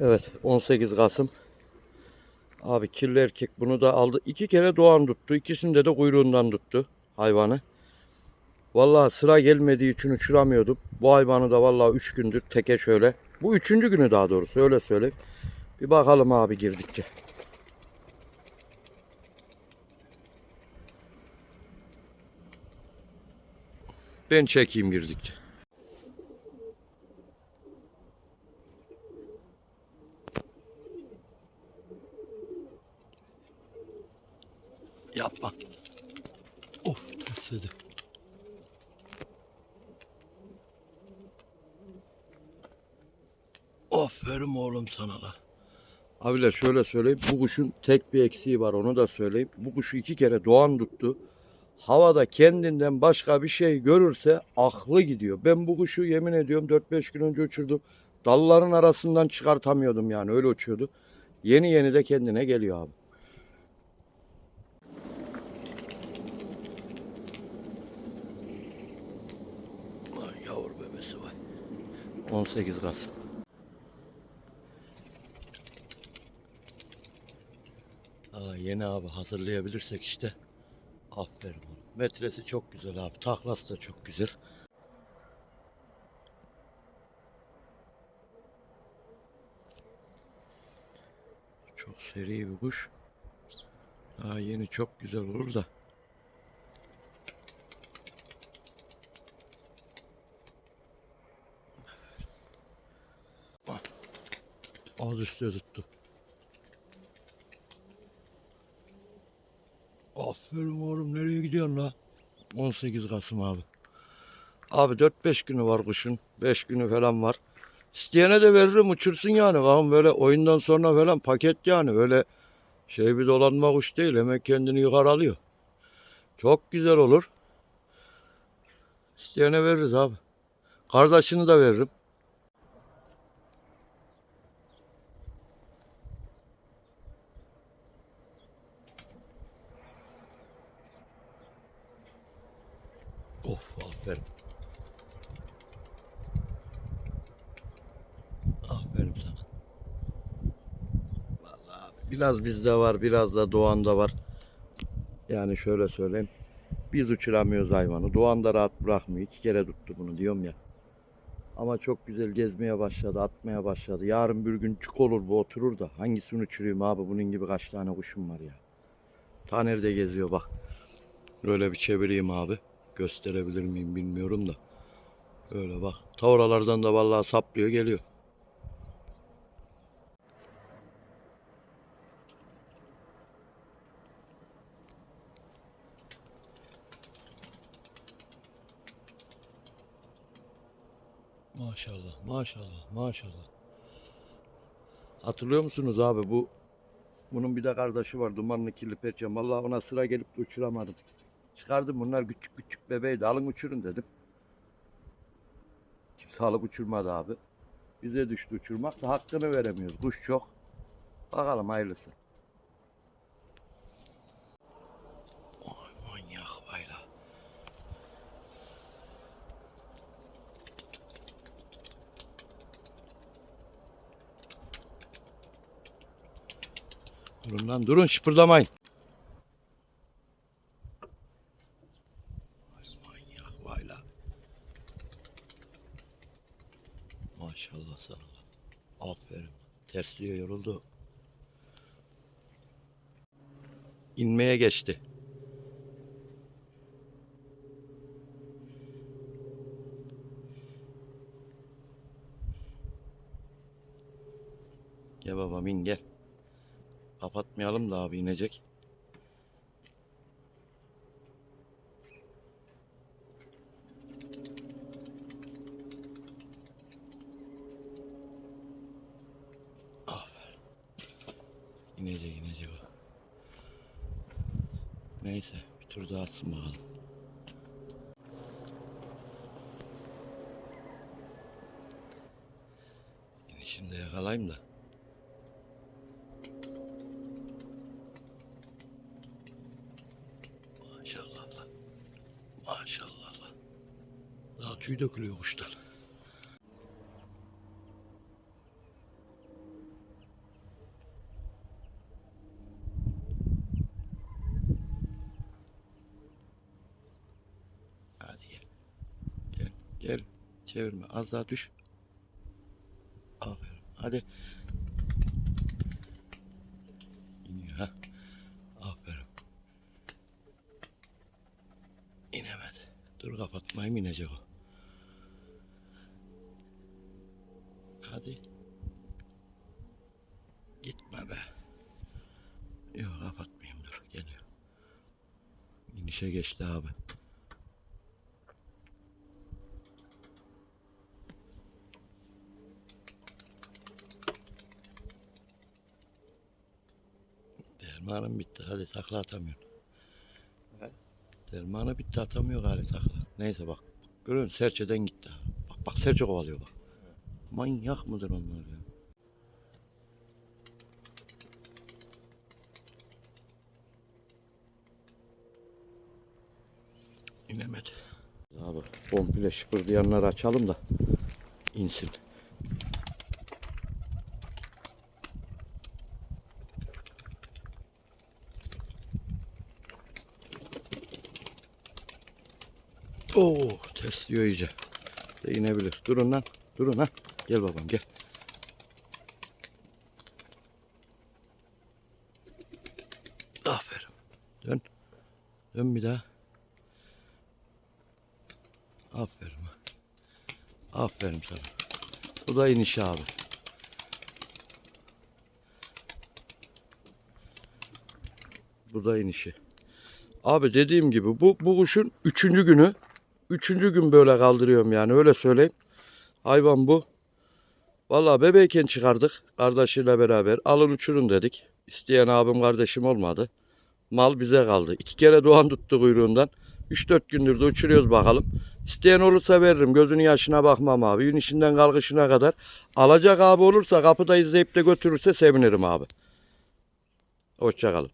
Evet 18 Kasım. Abi kirli erkek bunu da aldı. İki kere doğan tuttu. İkisinde de kuyruğundan tuttu hayvanı. Vallahi sıra gelmediği için uçuramıyordum. Bu hayvanı da vallahi 3 gündür teke şöyle. Bu üçüncü günü daha doğrusu öyle söyleyeyim. Bir bakalım abi girdikçe. Ben çekeyim girdikçe. Yapma. Of tersledi. Aferin oğlum sana da. Abiler şöyle söyleyeyim. Bu kuşun tek bir eksiği var onu da söyleyeyim. Bu kuşu iki kere doğan tuttu. Havada kendinden başka bir şey görürse aklı gidiyor. Ben bu kuşu yemin ediyorum 4-5 gün önce uçurdum. Dalların arasından çıkartamıyordum yani öyle uçuyordu. Yeni yeni de kendine geliyor abi. Bebesi var. 18 Kasım. Aa, yeni abi hazırlayabilirsek işte. Aferin oğlum. Metresi çok güzel abi. Taklası da çok güzel. Çok seri bir kuş. Daha yeni çok güzel olur da. Az üstte tuttu. Aferin oğlum nereye gidiyorsun la? 18 Kasım abi. Abi 4-5 günü var kuşun. 5 günü falan var. İsteyene de veririm uçursun yani. Bakın böyle oyundan sonra falan paket yani. Öyle şey bir dolanma kuş değil. Hemen kendini yukarı alıyor. Çok güzel olur. İsteyene veririz abi. Kardeşini de veririm. Of aferin. Aferin sana. Vallahi abi, biraz bizde var, biraz da Doğan'da var. Yani şöyle söyleyeyim. Biz uçuramıyoruz hayvanı. Doğan da rahat bırakmıyor. İki kere tuttu bunu diyorum ya. Ama çok güzel gezmeye başladı, atmaya başladı. Yarın bir gün çuk olur bu oturur da. Hangisini uçurayım abi? Bunun gibi kaç tane kuşum var ya. Taner de geziyor bak. Böyle bir çevireyim abi. Gösterebilir miyim bilmiyorum da. Öyle bak. Ta oralardan da vallahi saplıyor geliyor. Maşallah, maşallah, maşallah. Hatırlıyor musunuz abi bu bunun bir de kardeşi var dumanlı kirli perçem. Vallahi ona sıra gelip de uçuramadım. Çıkardım bunlar küçük küçük bebeydi. Alın uçurun dedim. Kimse alıp uçurmadı abi. Bize düştü uçurmak da hakkını veremiyoruz. Kuş çok. Bakalım hayırlısı. Durun lan durun şıpırdamayın. Vay manyak vay la. Maşallah sana. Aferin. Tersliyor yoruldu. İnmeye geçti. Gel babam in gel. Kapatmayalım da abi inecek. Aferin. İnecek inecek o. Neyse bir tur daha atsın bakalım. İnişini de yakalayayım da. Maşallah lan. Maşallah lan. Daha tüy dökülüyor kuştan. Çevirme. Az daha düş. Aferin. Hadi. İniyor ha. Aferin. İnemedi. Dur kapatmayayım inecek o. Hadi. Gitme be. Yok kapatmayayım dur. Geliyor. İnişe geçti abi. Dermanım bitti. Hadi takla atamıyorsun. Dermanı bitti atamıyor gari takla. Neyse bak. Görüyor musun? Serçeden gitti. Bak bak serçe kovalıyor bak. Manyak mıdır onlar ya? İnemedi. Abi komple şıpırdayanları açalım da insin. Oo tersliyor iyice. De inebilir. Durun lan. Durun ha. Gel babam gel. Aferin. Dön. Dön bir daha. Aferin. Aferin sana. Bu da iniş abi. Bu da inişi. Abi dediğim gibi bu, bu kuşun üçüncü günü. Üçüncü gün böyle kaldırıyorum yani öyle söyleyeyim. Hayvan bu. Vallahi bebeğken çıkardık kardeşiyle beraber. Alın uçurun dedik. İsteyen abim kardeşim olmadı. Mal bize kaldı. İki kere doğan tuttu kuyruğundan. 3-4 gündür de uçuruyoruz bakalım. İsteyen olursa veririm. Gözünün yaşına bakmam abi. Gün içinden kalkışına kadar. Alacak abi olursa kapıda izleyip de götürürse sevinirim abi. Hoşçakalın.